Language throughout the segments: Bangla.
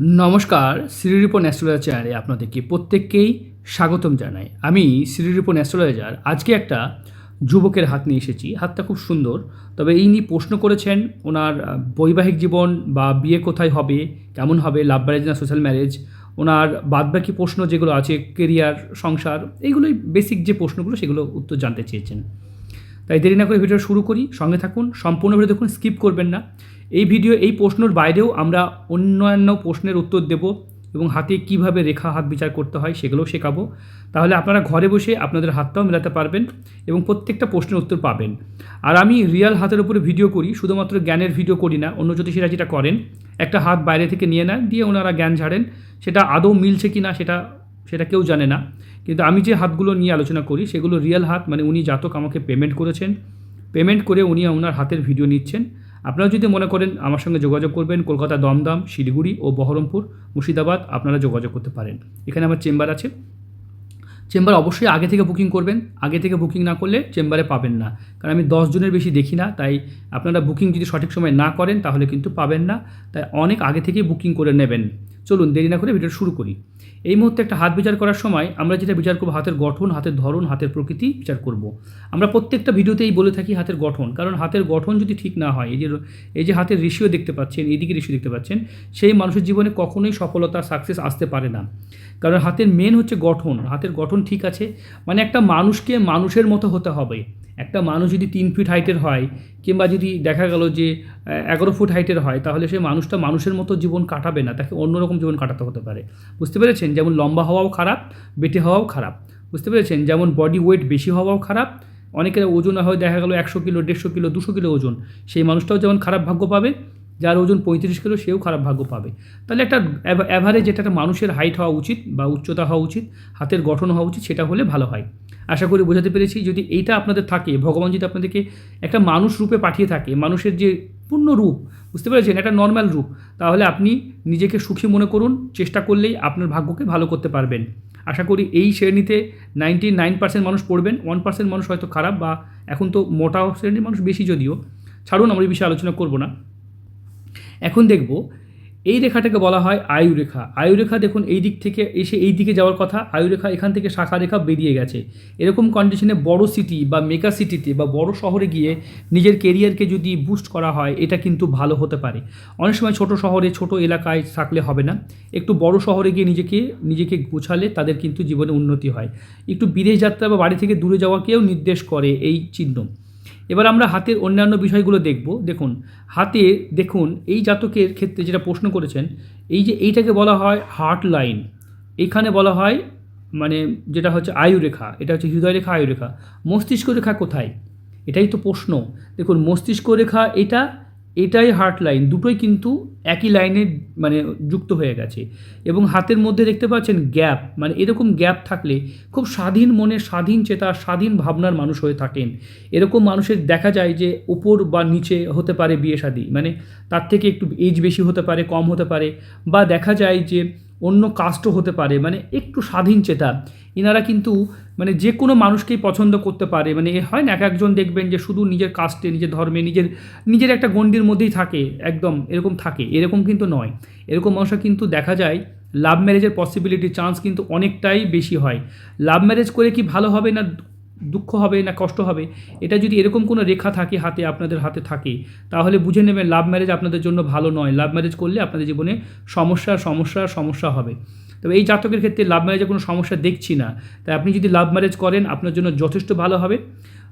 নমস্কার, শ্রীরিপন অ্যাস্ট্রোলজারে আপনাদেরকে প্রত্যেককেই স্বাগতম জানাই। আমি শ্রীরিপন অ্যাস্ট্রোলজার। আজকে একটা যুবকের হাত নিয়ে এসেছি। হাতটা খুব সুন্দর। তবে এই নিয়ে প্রশ্ন করেছেন, ওনার বৈবাহিক জীবন বা বিয়ে কোথায় হবে, কেমন হবে লাভ ম্যারেজ না সোশ্যাল ম্যারেজ ওনার বাদবাকি প্রশ্ন যেগুলো আছে কেরিয়ার সংসার, এইগুলোই বেসিক যে প্রশ্নগুলো, সেগুলো উত্তর জানতে চেয়েছেন। তাই দেরি না করে ভিডিও শুরু করি। সঙ্গে থাকুন, সম্পূর্ণ ভিডিও দেখুন স্কিপ করবেন না। এই ভিডিও এই প্রশ্নের বাইরেও আমরা অন্যান্য প্রশ্নের উত্তর দেব এবং হাতে কীভাবে রেখা, হাত বিচার করতে হয় সেগুলোও শেখাবো। তাহলে আপনারা ঘরে বসে আপনাদের হাতটাও মেলাতে পারবেন এবং প্রত্যেকটা প্রশ্নের উত্তর পাবেন। আর আমি রিয়াল হাতের উপরে ভিডিও করি, শুধুমাত্র জ্ঞানের ভিডিও করি না, অন্য জ্যোতিষীরা যেটা করেন, একটা হাত বাইরে থেকে নিয়ে নেন, দিয়ে ওনারা জ্ঞান ঝাড়েন। সেটা আদৌ মিলছে কি না সেটা সেটা কেউ জানে না। কিন্তু আমি যে হাতগুলো নিয়ে আলোচনা করি, সেগুলো রিয়েল হাত মানে উনি জাতক আমাকে পেমেন্ট করেছেন। পেমেন্ট করে উনি ওনার হাতের ভিডিও নিচ্ছেন। আপনারা যদি মনে করেন আমার সঙ্গে যোগাযোগ করবেন, কলকাতা দমদম, শিলিগুড়ি ও বহরমপুর, মুর্শিদাবাদ, আপনারা যোগাযোগ করতে পারেন। এখানে আমার চেম্বার আছে। চেম্বার অবশ্যই আগে থেকে বুকিং করবেন। আগে থেকে বুকিং না করলে চেম্বারে পাবেন না। কারণ আমি জনের বেশি দেখি না, তাই আপনারা বুকিং যদি সঠিক সময় না করেন, তাহলে কিন্তু পাবেন না। তাই অনেক আগে থেকেই বুকিং করে নেবেন। চলুন দেরি না করে ভিডিও শুরু করি। এই মুহূর্তে একটা হাত বিচার করার সময় আমরা যেটা বিচার করব, হাতের গঠন, হাতের ধরন, হাতের প্রকৃতি বিচার করব। আমরা প্রত্যেকটা ভিডিওতেই বলে থাকি হাতের গঠন, কারণ হাতের গঠন যদি ঠিক না হয়, এই যে এই যে হাতের রেশিও দেখতে পাচ্ছেন, এইদিকে রেশিও দেখতে পাচ্ছেন, সেই মানুষের জীবনে কখনোই সফলতা সাকসেস আসতে পারে না। কারণ হাতের মেন হচ্ছে গঠন, হাতের গঠন ঠিক আছে মানে একটা মানুষকে মানুষের মতো হতে হবে। একটা মানুষ যদি তিন ফিট হাইটের হয়, কিংবা যদি দেখা গেল যে এগারো ফুট হাইটের হয়, তাহলে সেই মানুষটা মানুষের মতো জীবন কাটাবে না, তাকে অন্যরকম জীবন কাটাতে হতে পারে। বুঝতে পেরেছেন? যেমন লম্বা হওয়াও খারাপ, বেটে হওয়াও খারাপ। বুঝতে পেরেছেন? যেমন বডি ওয়েট বেশি হওয়াও খারাপ, অনেকের ওজন হয়, দেখা গেলো একশো কিলো, দেড়শো কিলো, দুশো কিলো ওজন। সেই মানুষটাও যেমন খারাপ ভাগ্য পাবে, যার ওজন পঁয়ত্রিশ কিলো, সেও খারাপ ভাগ্য পাবে। তাহলে একটা অ্যাভারেজ যেটা একটা মানুষের হাইট হওয়া উচিত, বা উচ্চতা হওয়া উচিত, হাতের গঠন হওয়া উচিত, সেটা হলে ভালো হয়। আশা করি বোঝাতে পেরেছি, যদি এইটা আপনাদের থাকে, ভগবান যদি আপনাদেরকে একটা মানুষ রূপে পাঠিয়ে থাকে, মানুষের যে পূর্ণ রূপ, বুঝতে পেরেছেন? একটা নর্মাল রূপ, তাহলে আপনি নিজেকে সুখী মনে করুন, চেষ্টা করলেই আপনার ভাগ্যকে ভালো করতে পারবেন। আশা করি এই শ্রেণীতে নাইনটি নাইন পার্সেন্ট মানুষ পড়বেন ওয়ান পার্সেন্ট মানুষ হয়তো খারাপ বা এখন তো মোটা শ্রেণির মানুষ বেশি যদিও। ছাড়ুন, আমরা এই বিষয়ে আলোচনা করব না। এখন দেখব এই রেখাটাকে বলা হয় আয়ু রেখা আয়ু রেখা দেখুন এই দিক থেকে এসে এই দিকে যাওয়ার কথা। আয়ু রেখা এখান থেকে শাখা রেখা বেরিয়ে গেছে। এরকম কন্ডিশনে বড় সিটি বা মেগা সিটিতে বা বড় শহরে গিয়ে নিজের কেরিয়ারকে যদি বুস্ট করা হয়, এটা কিন্তু ভালো হতে পারে। অনেক সময় ছোট শহরে, ছোট এলাকায় থাকলে হবে না। একটু বড় শহরে গিয়ে নিজেকে নিজেকে গোছালে তাদের কিন্তু জীবনে উন্নতি হয়। একটু বিদেশ যাত্রা বা বাড়ি থেকে দূরে যাওয়াকেও নির্দেশ করে এই চিহ্ন। এবার আমরা হাতের অন্যান্য বিষয়গুলো দেখব। দেখুন, হাতে, দেখুন, এই জাতকের ক্ষেত্রে যেটা প্রশ্ন করেছেন, এই যে এইটাকে বলা হয় হার্ট লাইন। এখানে বলা হয় মানে যেটা হচ্ছে আয়ুরেখা, এটা হচ্ছে হৃদয় রেখা আয়ুরেখা। মস্তিষ্ক রেখা কোথায়? এটাই তো প্রশ্ন। দেখুন মস্তিষ্ক রেখা এটা এটাই হার্ট লাইন দুটোই কিন্তু একই লাইনে মানে যুক্ত হয়ে গেছে। এবং হাতের মধ্যে দেখতে পাচ্ছেন গ্যাপ মানে এরকম গ্যাপ থাকলে খুব স্বাধীন মনে, স্বাধীন চেতা, স্বাধীন ভাবনার মানুষ হয়ে থাকেন। এরকম মানুষের দেখা যায় যে উপর বা নিচে হতে পারে বিয়ে শাদী মানে তার থেকে একটু এজ বেশি হতে পারে, কম হতে পারে। বা দেখা যায় যে অন্য কাস্টও হতে পারে মানে একটু স্বাধীন চেতা। এনারা কিন্তু মানে যে কোনো মানুষকেই পছন্দ করতে পারে। মানে হয় না, এক একজন দেখবেন যে শুধু নিজের কাস্টে নিজের ধর্মে, নিজের নিজের একটা গণ্ডির মধ্যেই থাকে, একদম এরকম থাকে। এরকম কিন্তু নয়। এরকম মানুষরা কিন্তু দেখা যায় লাভ ম্যারেজের পসিবিলিটি চান্স কিন্তু অনেকটাই বেশি হয়। লাভ ম্যারেজ করে কি ভালো হবে না দুঃখ হবে না কষ্ট হবে? এটা যদি এরকম কোনো রেখা থাকে হাতে, আপনাদের হাতে থাকে, তাহলে বুঝে নেবেন লাভ ম্যারেজ আপনাদের জন্য ভালো নয়। লাভ ম্যারেজ করলে আপনাদের জীবনে সমস্যা সমস্যা সমস্যা হবে। তবে এই জাতকের ক্ষেত্রে লাভ ম্যারেজে কোনো সমস্যা দেখছি না। তাই আপনি যদি লাভ ম্যারেজ করেন, আপনার জন্য যথেষ্ট ভালো হবে।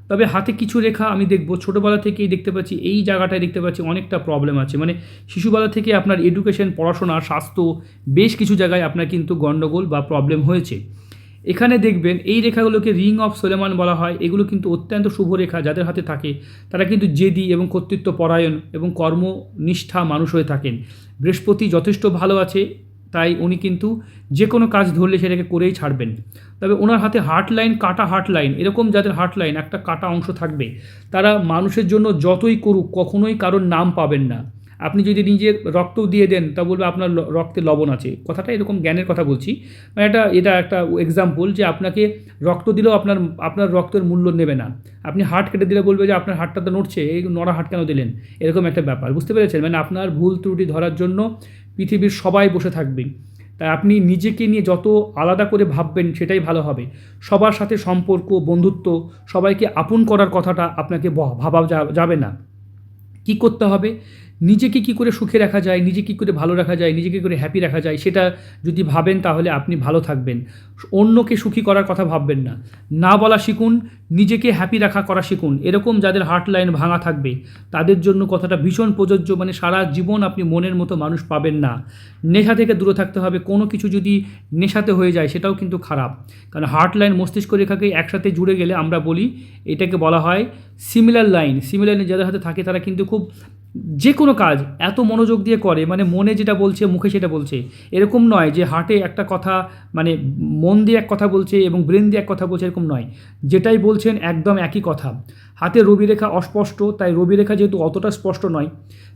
তবে হাতে কিছু রেখা আমি দেখব। ছোটোবেলা থেকেই দেখতে পাচ্ছি, এই জায়গাটায় দেখতে পাচ্ছি অনেকটা প্রবলেম আছে। মানে শিশুবেলা থেকে আপনার এডুকেশন পড়াশোনা, স্বাস্থ্য, বেশ কিছু জায়গায় আপনার কিন্তু গণ্ডগোল বা প্রবলেম হয়েছে। এখানে দেখবেন এই রেখাগুলোকে রিং অফ সোলেমান বলা হয়। এগুলো কিন্তু অত্যন্ত শুভ রেখা যাদের হাতে থাকে। তারা কিন্তু জেদি এবং কর্তৃত্ব পরায়ণ এবং কর্মনিষ্ঠা মানুষ হয়ে থাকেন। বৃহস্পতি যথেষ্ট ভালো আছে, তাই উনি কিন্তু যে কোনো কাজ ধরলে সেটাকে করেই ছাড়বেন। তবে ওনার হাতে হার্ট লাইন, কাটা হার্ট লাইন, এরকম যাদের হার্ট লাইন, একটা কাটা অংশ থাকবে। তারা মানুষের জন্য যতই করুক, কখনোই কারোর নাম পাবেন না। আপনি যদি নিজের রক্ত দিয়ে দেন, তা বলবে আপনার রক্তে লবণ আছে। কথাটা এরকম জ্ঞানের কথা বলছি। মানে এটা এটা একটা এক্সাম্পল যে আপনাকে রক্ত দিলেও আপনার আপনার রক্তের মূল্য নেবে না। আপনি হার্ট কেটে দিলে বলবে যে, আপনার হার্টটা তো নড়ছে, এই নড়া হার্ট কেন দিলেন? এরকম একটা ব্যাপার। বুঝতে পেরেছেন? মানে আপনার ভুল ত্রুটি ধরার জন্য পৃথিবীর সবাই বসে থাকবে। তাই আপনি নিজেকে নিয়ে যত আলাদা করে ভাববেন, সেটাই ভালো হবে। সবার সাথে সম্পর্ক, বন্ধুত্ব, সবাইকে আপন করার কথাটা আপনাকে ভাবা যাবে না। কি করতে হবে? নিজেকে কি করে সুখে রাখা যায়, নিজে কি করে ভালো রাখা যায়, নিজেকে করে হ্যাপি রাখা যায়, সেটা যদি ভাবেন তাহলে আপনি ভালো থাকবেন। অন্যকে সুখী করার কথা ভাববেন না। না বলা শিখুন, নিজেকে হ্যাপি রাখা করা শিখুন। এরকম যাদের হার্ট লাইন ভাঙা থাকবে, তাদের জন্য কথাটা ভীষণ প্রযোজ্য মানে সারা জীবন আপনি মনের মতো মানুষ পাবেন না। নেশা থেকে দূরে থাকতে হবে, কোনো কিছু যদি নেশাতে হয়ে যায়, সেটাও কিন্তু খারাপ। কারণ হার্ট লাইন মস্তিষ্ক রেখাকে একসাথে জুড়ে গেলে আমরা বলি, এটাকে বলা হয় সিমিলার লাইন সিমিলার লাইন যাদের হাতে থাকে, তারা কিন্তু খুব যে কোনো কাজ এত মনোযোগ দিয়ে করে মানে মনে যেটা বলছে, মুখে সেটা বলছে। এরকম নয় যে হাটে একটা কথা মানে মন দিয়ে এক কথা বলছে এবং ব্রেন দিয়ে এক কথা বলছে, এরকম নয়। যেটাই বলছেন একদম একই কথা। হাতে রবিরেখা অস্পষ্ট, তাই রবিরেখা যেহেতু অতটা স্পষ্ট নয়,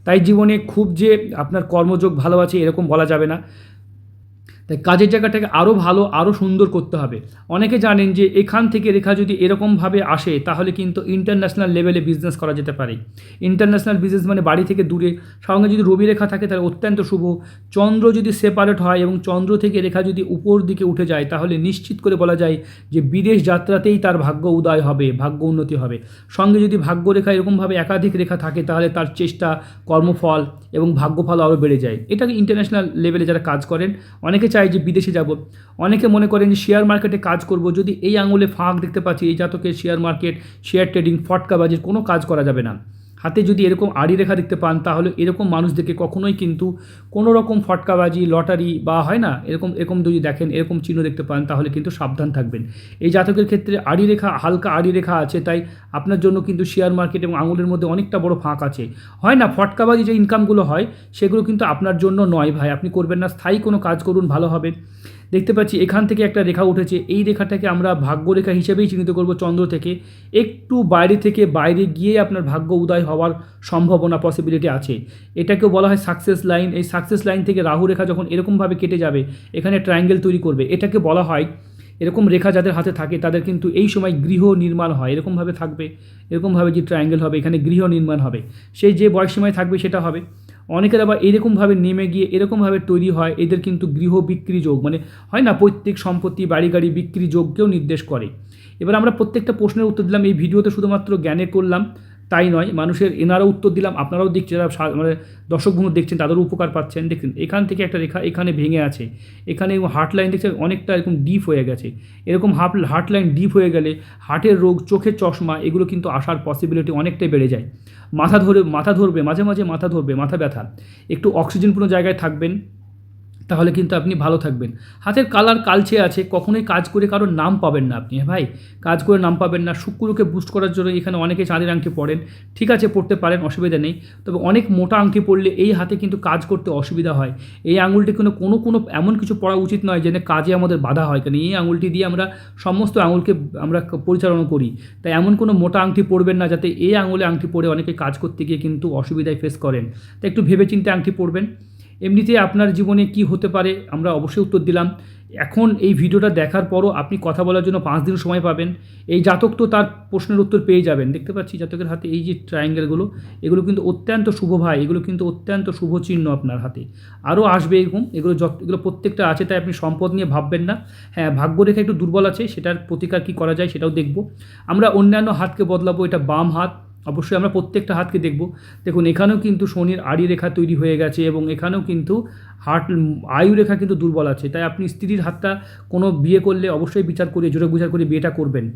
তাই জীবনে খুব যে আপনার কর্মযোগ ভালো আছে, এরকম বলা যাবে না। তাই কাজের জায়গাটাকে আরও ভালো আরও সুন্দর করতে হবে। অনেকে জানেন যে এখান থেকে রেখা যদি এরকমভাবে আসে, তাহলে কিন্তু ইন্টারন্যাশনাল লেভেলে বিজনেস করা যেতে পারে। ইন্টারন্যাশনাল বিজনেস মানে বাড়ি থেকে দূরে। সঙ্গে যদি রবি রেখা থাকে, তাহলে অত্যন্ত শুভ। চন্দ্র যদি সেপারেট হয় এবং চন্দ্র থেকে রেখা যদি উপর দিকে উঠে যায়, তাহলে নিশ্চিত করে বলা যায় যে বিদেশ যাত্রাতেই তার ভাগ্য উদয় হবে, ভাগ্য উন্নতি হবে। সঙ্গে যদি ভাগ্য রেখা এরকমভাবে একাধিক রেখা থাকে, তাহলে তার চেষ্টা, কর্মফল এবং ভাগ্যফল আরও বেড়ে যায়। এটাকে ইন্টারন্যাশনাল লেভেলে যারা কাজ করেন, অনেকে চায় যে বিদেশে যাব। অনেকে মনে করেন যে শেয়ার মার্কেটে কাজ করব। যদি এই আঙুলে ফাঁক দেখতে পাচ্ছি, এই জাতকের শেয়ার মার্কেট শেয়ার ট্রেডিং ফটকাবাজির কোনো কাজ করা যাবে না। হাতে যদি এরকম আড়ি রেখা দেখতে পান, তাহলে এরকম মানুষদেরকে কখনোই কিন্তু কোনো রকম ফটকাবাজি, লটারি বা হয় না, এরকম এরকম যদি দেখেন, এরকম চিহ্ন দেখতে পান, তাহলে কিন্তু সাবধান থাকবেন। এই জাতকের ক্ষেত্রে আড়ি রেখা, হালকা আড়ি রেখা আছে, তাই আপনার জন্য কিন্তু শেয়ার মার্কেট এবং আঙুলের মধ্যে অনেকটা বড় ফাঁক আছে। হয় না, ফটকাবাজি যে ইনকামগুলো হয়, সেগুলো কিন্তু আপনার জন্য নয় ভাই, আপনি করবেন না, স্থায়ী কোনো কাজ করুন, ভালো হবে। দেখতে পাচ্ছি এখান থেকে একটা রেখা উঠেছে। এই রেখাটাকে আমরা ভাগ্যরেখা হিসেবেই চিহ্নিত করব চন্দ্র থেকে। একটু বাইরে থেকে বাইরে গিয়ে আপনার ভাগ্য উদয় হওয়ার সম্ভাবনা পসিবিলিটি আছে। এটাকেও বলা হয় সাকসেস লাইন এই সাকসেস লাইন থেকে রাহু রেখা যখন এরকমভাবে কেটে যাবে, এখানে ট্রায়াঙ্গেল তৈরি করবে। এটাকে বলা হয় এরকম রেখা যাদের হাতে থাকে, তাদের কিন্তু এই সময় গৃহ নির্মাণ হয়। এরকমভাবে থাকবে, এরকমভাবে যে ট্রায়াঙ্গেল হবে, এখানে গৃহ নির্মাণ হবে। সেই যে বয়স সময় থাকবে সেটা হবে। অনেকের আবার এরকমভাবে নেমে গিয়ে এরকমভাবে তৈরি হয়, এদের কিন্তু গৃহ বিক্রি যোগ। মানে হয় না, পৈতৃক সম্পত্তি বাড়ি গাড়ি বিক্রি যোগকেও নির্দেশ করে। এবার আমরা প্রত্যেকটা প্রশ্নের উত্তর দিলাম, এই ভিডিওতে শুধুমাত্র জ্ঞানে করলাম। তাই নয়, মানুষের এনারাও উত্তর দিলাম, আপনারাও দেখছেন, যারা মানে দর্শক বন্ধু দেখছেন, তাদেরও উপকার পাচ্ছেন। দেখছেন এখান থেকে একটা রেখা এখানে ভেঙে আছে। এখানে হার্ট লাইন দেখছেন, অনেকটা এরকম ডিপ হয়ে গেছে। এরকম হাফ হার্ট লাইন ডিপ হয়ে গেলে হার্টের রোগ, চোখের চশমা, এগুলো কিন্তু আসার পসিবিলিটি অনেকটাই বেড়ে যায়। মাথা ধরে, মাথা ধরবে, মাঝে মাঝে মাথা ধরবে, মাথা ব্যথা। একটু অক্সিজেনপূর্ণ জায়গায় থাকবেন। তাহলে কিন্তু আপনি ভালো থাকবেন। হাতের কালার কালচে আছে, কখনোই কাজ করে কারোর নাম পাবেন না আপনি হ্যাঁ ভাই? কাজ করে নাম পাবেন না, শুক্রকে বুস্ট করার জন্য এখানে অনেকে চাঁদের আংটি পড়েন ঠিক আছে পড়তে পারেন, অসুবিধা নেই। তবে অনেক মোটা আংটি পড়লে এই হাতে কিন্তু কাজ করতে অসুবিধা হয়। এই আঙুলটি কোনো কোনো কোনো এমন কিছু পড়া উচিত নয় যেন কাজে আমাদের বাধা হয়। কারণ এই আঙুলটি দিয়ে আমরা সমস্ত আঙুলকে আমরা পরিচালনা করি। তাই এমন কোনো মোটা আংটি পরবেন না যাতে এই আঙুলে আংটি পরে অনেকে কাজ করতে গিয়ে কিন্তু অসুবিধায় ফেস করেন। তাই একটু ভেবেচিন্তে আংটি পরবেন। এমনিতে আপনার জীবনে কি হতে পারে, আমরা অবশ্যই উত্তর দিলাম। এখন এই ভিডিওটা দেখার পরও আপনি কথা বলার জন্য পাঁচ দিন সময় পাবেন। এই জাতক তো তার প্রশ্নের উত্তর পেয়ে যাবেন। দেখতে পাচ্ছি জাতকের হাতে এই যে ট্রায়াঙ্গেলগুলো এগুলো কিন্তু অত্যন্ত শুভ ভাই, এগুলো কিন্তু অত্যন্ত শুভ চিহ্ন আপনার হাতে। আরও আসবে এরকম, এগুলো যত, এগুলো প্রত্যেকটা আছে তাই আপনি সম্পদ নিয়ে ভাববেন না। হ্যাঁ ভাগ্যরেখা একটু দুর্বল আছে, সেটার প্রতিকার কী করা যায় সেটাও দেখব। আমরা অন্যান্য হাতকে বদলাবো, এটা বাম হাত। অবশ্যই আমরা প্রত্যেকটা হাতকে দেখব। দেখুন, এখানেও কিন্তু শনির আড়ি রেখা তৈরি হয়ে গেছে এবং এখানেও কিন্তু হার্ট, আয়ু রেখা কিন্তু দুর্বল আছে। তাই আপনি স্ত্রীর হাতটা কোনো বিয়ে করলে অবশ্যই বিচার করে জোরে বিচার করে বিয়েটা করবেন।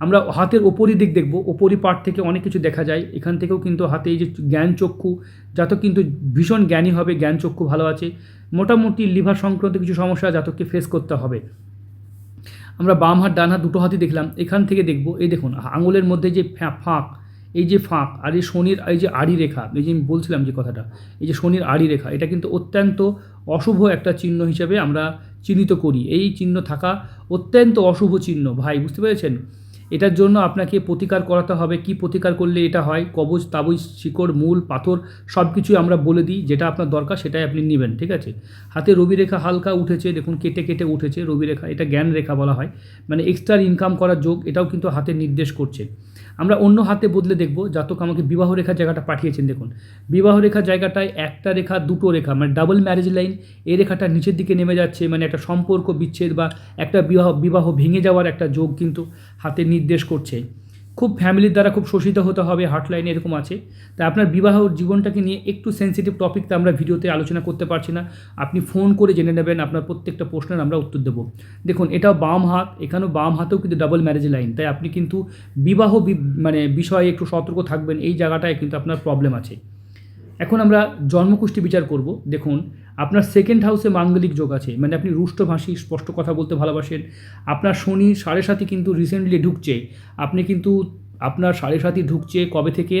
আমরা হাতের ওপরই দিক দেখব। ওপরই পার্ট থেকে অনেক কিছু দেখা যায়। এখান থেকেও কিন্তু হাতে এই যে জ্ঞান চক্ষু জাতক কিন্তু ভীষণ জ্ঞানী হবে, জ্ঞান চক্ষু ভালো আছে। মোটামুটি লিভার সংক্রান্ত কিছু সমস্যা জাতককে ফেস করতে হবে। আমরা বাম হাত, ডান হাত দুটো হাতই দেখলাম। এখান থেকে দেখব। এই দেখুন, আঙুলের মধ্যে যে ফাঁক এই যে ফাঁক আর এই শনির, এই যে আড়ি রেখা, এই যে আমি বলছিলাম যে কথাটা, এই যে শনির আড়ি রেখা, এটা কিন্তু অত্যন্ত অশুভ একটা চিহ্ন হিসেবে আমরা চিহ্নিত করি। এই চিহ্ন থাকা অত্যন্ত অশুভ চিহ্ন। ভাই, বুঝতে পেরেছেন? এটার জন্য আপনাকে প্রতিকার করাতে হবে। কি প্রতিকার করলে এটা হয়? কবজ, তাবুজ, শিকড়, মূল, পাথর সব কিছুই আমরা বলে দিই। যেটা আপনার দরকার, সেটাই আপনি নেবেন, ঠিক আছে? হাতে রবি রেখা হালকা উঠেছে, দেখুন কেটে কেটে উঠেছে রবি রেখা এটা জ্ঞান রেখা বলা হয়। মানে এক্সট্রা ইনকাম করার যোগ, এটাও কিন্তু হাতে নির্দেশ করছে। আমরা অন্য হাতে বদলে দেখব। জাতক আমাকে বিবাহ রেখার জায়গাটা পাঠিয়েছেন, দেখুন। বিবাহ রেখার জায়গাটায় একটা রেখা, দুটো রেখা মানে ডাবল ম্যারেজ লাইন এই রেখাটা নিচের দিকে নেমে যাচ্ছে মানে একটা সম্পর্ক বিচ্ছেদ বা একটা বিবাহ বিবাহ ভেঙে যাওয়ার একটা যোগ কিন্তু হাতে নির্দেশ করছে। খুব ফ্যামিলির দ্বারা খুব শোষিত হতে হবে হার্ট লাইনে এরকম আছে। তাই আপনার বিবাহ জীবনটাকে নিয়ে একটু সেন্সিটিভ টপিকটা আমরা ভিডিওতে আলোচনা করতে পারছি না। আপনি ফোন করে জেনে নেবেন, আপনার প্রত্যেকটা প্রশ্নের আমরা উত্তর দেবো। দেখুন, এটাও বাম হাত, এখানেও বাম হাতেও কিন্তু ডাবল ম্যারেজ লাইন তাই আপনি কিন্তু বিবাহ মানে বিষয়ে একটু সতর্ক থাকবেন, এই জায়গাটায় কিন্তু আপনার প্রবলেম আছে। এখন আমরা জন্মকুষ্টি বিচার করব। দেখুন আপনার সেকেন্ড হাউসে মাঙ্গলিক যোগ আছে মানে আপনি রুষ্টভাষী, স্পষ্ট কথা বলতে ভালোবাসেন। আপনার শনি সাড়ে সাথে কিন্তু রিসেন্টলি ঢুকছে। আপনি কিন্তু আপনার সাড়ে সাথী ঢুকছে কবে থেকে?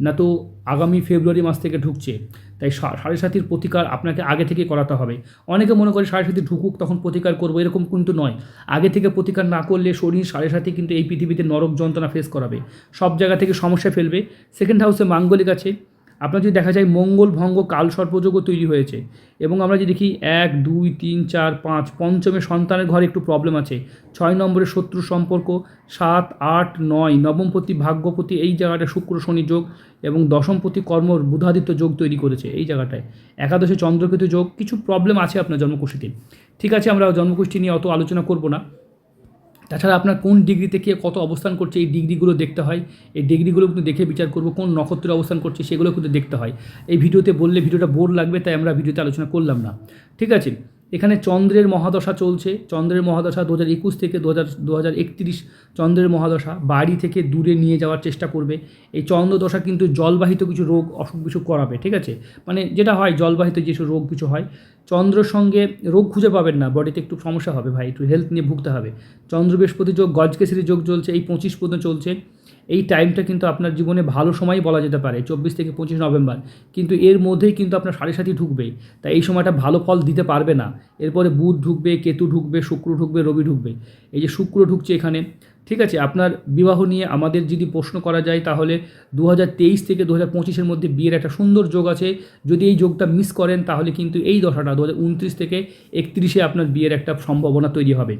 না তো আগামী ফেব্রুয়ারি মাস থেকে ঢুকছে। তাই সাড়ে সাথীর প্রতিকার আপনাকে আগে থেকে করাতে হবে। অনেকে মনে করে সাড়ে সাথী ঢুকুক, তখন প্রতিকার করব, এরকম কিন্তু নয়। আগে থেকে প্রতিকার না করলে শরীর সাড়ে সাথী কিন্তু এই পৃথিবীতে নরক যন্ত্রণা ফেস করাবে। সব জায়গা থেকে সমস্যা ফেলবে। সেকেন্ড হাউসে মাঙ্গলিক আছে। আপনার যদি দেখা যায় মঙ্গল ভঙ্গ কাল সর্পযোগও তৈরি হয়েছে এবং আমরা যদি দেখি এক, দুই, তিন, চার, পাঁচ, পঞ্চমে সন্তানের ঘরে একটু প্রবলেম আছে। ছয় নম্বরে শত্রু সম্পর্ক, সাত, আট, নয় নবমপতি ভাগ্যপতি, এই জায়গাটা শুক্র, শনি যোগ এবং দশমপতি কর্ম, বুধাদিত্য যোগ তৈরি করেছে এই জায়গাটায়। একাদশে চন্দ্রকেতু যোগ, কিছু প্রবলেম আছে আপনার জন্মকুষ্ঠিতে। ঠিক আছে, আমরা জন্মকুষ্ঠি নিয়ে অত আলোচনা করব না। তাছাড়া আপনার কোন ডিগ্রিতে কে কত অবস্থান করছে এই ডিগ্রিগুলো দেখতে হয়। এই ডিগ্রিগুলো কিন্তু দেখে বিচার করব, কোন নক্ষত্রে অবস্থান করছে সেগুলো কিন্তু দেখতে হয়। এই ভিডিওতে বললে ভিডিওটা বোর লাগবে, তাই আমরা ভিডিওতে আলোচনা করলাম না। ঠিক আছে? এখানে চন্দ্রের মহাদশা চলছে। চন্দ্রের মহাদশা দু হাজার একুশ থেকে দু হাজার দু হাজার একত্রিশ চন্দ্রের মহাদশা বাড়ি থেকে দূরে নিয়ে যাওয়ার চেষ্টা করবে। এই চন্দ্রদশা কিন্তু জলবাহিত কিছু রোগ, অসুখ বিসুখ করাবে, ঠিক আছে? মানে যেটা হয়, জলবাহিত যেসব রোগ কিছু হয়, চন্দ্রর সঙ্গে রোগ খুঁজে পাবেন না, বডিতে একটু সমস্যা হবে ভাই, একটু হেলথ নিয়ে ভুগতে হবে। চন্দ্র বৃহস্পতি যোগ, গজকেশরী যোগ চলছে, এই পঁচিশ পর্যন্ত চলছে। এই টাইমটা কিন্তু আপনার জীবনে ভালো সময় বলা যেতে পারে, চব্বিশ থেকে পঁচিশ নভেম্বর। কিন্তু এর মধ্যেই কিন্তু আপনার সাড়ে সাথী ঢুকবে তাই এই সময়টা ভালো ফল দিতে পারবে না। এরপরে বুধ ঢুকবে, কেতু ঢুকবে, শুক্র ঢুকবে, রবি ঢুকবে। এই যে শুক্র ঢুকছে এখানে, ঠিক আছে, আপনার বিবাহ নিয়ে আমাদের যদি প্রশ্ন করা যায়, তাহলে দু থেকে দু হাজার মধ্যে বিয়ের একটা সুন্দর যোগ আছে। যদি এই যোগটা মিস করেন, তাহলে কিন্তু এই দশাটা দু হাজার উনত্রিশ থেকে একত্রিশে আপনার বিয়ের একটা সম্ভাবনা তৈরি হবে।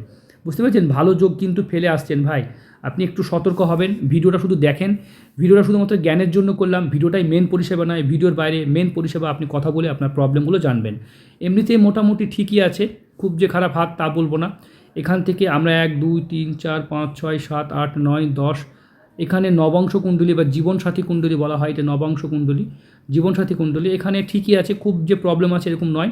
বুঝতে পেরেছেন? ভালো যোগ কিন্তু ফেলে আসছেন ভাই। আপনি একটু সতর্ক হবেন, ভিডিওটা শুধু দেখেন। ভিডিওটা শুধুমাত্র জ্ঞানের জন্য করলাম, ভিডিওটাই মেন পরিষেবা নয়, ভিডিওর বাইরে মেন পরিষেবা আপনি কথা বলে আপনার প্রবলেমগুলো জানবেন। এমনিতে মোটামুটি ঠিকই আছে, খুব যে খারাপ হাত তা বলব না। এখান থেকে আমরা এক, দুই, তিন, চার, পাঁচ, ছয়, সাত, আট, নয়, দশ, এখানে নবাংশ কুণ্ডলী বা জীবনসাথী কুণ্ডলী বলা হয়, এটা নবাংশ কুণ্ডলী, জীবনসাথী কুণ্ডলী, এখানে ঠিকই আছে, খুব যে প্রবলেম আছে এরকম নয়।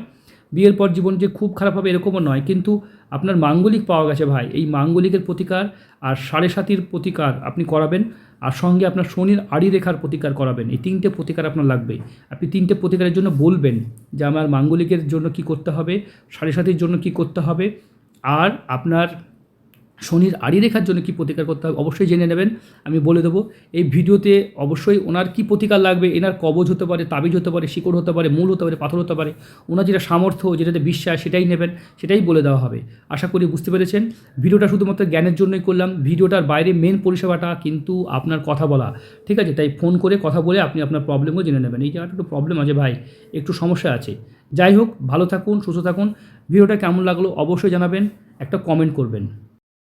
বিয়ের পর জীবন যে খুব খারাপ হবে এরকমও নয়, কিন্তু আপনার মাঙ্গলিক পাওয়া গেছে ভাই। এই মাঙ্গলিকের প্রতিকার আর সাড়ে সাতির প্রতিকার আপনি করাবেন, আর সঙ্গে আপনার শনির আড়ি রেখার প্রতিকার করাবেন। এই তিনটে প্রতিকার আপনার লাগবে আপনি তিনটে প্রতিকারের জন্য বলবেন যে আমার মাঙ্গলিকের জন্য কি করতে হবে, সাড়ে সাতির জন্য কি করতে হবে, আর আপনার শনির আড়ি রেখার জন্য কী প্রতিকার করতে হবে অবশ্যই জেনে নেবেন। আমি বলে দেবো, এই ভিডিওতে অবশ্যই ওনার কী প্রতিকার লাগবে, এনার কবজ হতে পারে, তাবিজ হতে পারে, শিকড় হতে পারে, মূল হতে পারে, পাথর হতে পারে, ওনার যেটা সামর্থ্য, যেটাতে বিশ্বাস, সেটাই নেবেন, সেটাই বলে দেওয়া হবে। আশা করি বুঝতে পেরেছেন। ভিডিওটা শুধুমাত্র জ্ঞানের জন্যই করলাম, ভিডিওটার বাইরে মেন পরিষেবাটা কিন্তু আপনার কথা বলা। ঠিক আছে, তাই ফোন করে কথা বলে আপনি আপনার প্রবলেমও জেনে নেবেন। এই জায়গাটা একটু প্রবলেম আছে ভাই, একটু সমস্যা আছে। যাই হোক, ভালো থাকুন, সুস্থ থাকুন। ভিডিওটা কেমন লাগল অবশ্যই জানাবেন, একটা কমেন্ট করবেন।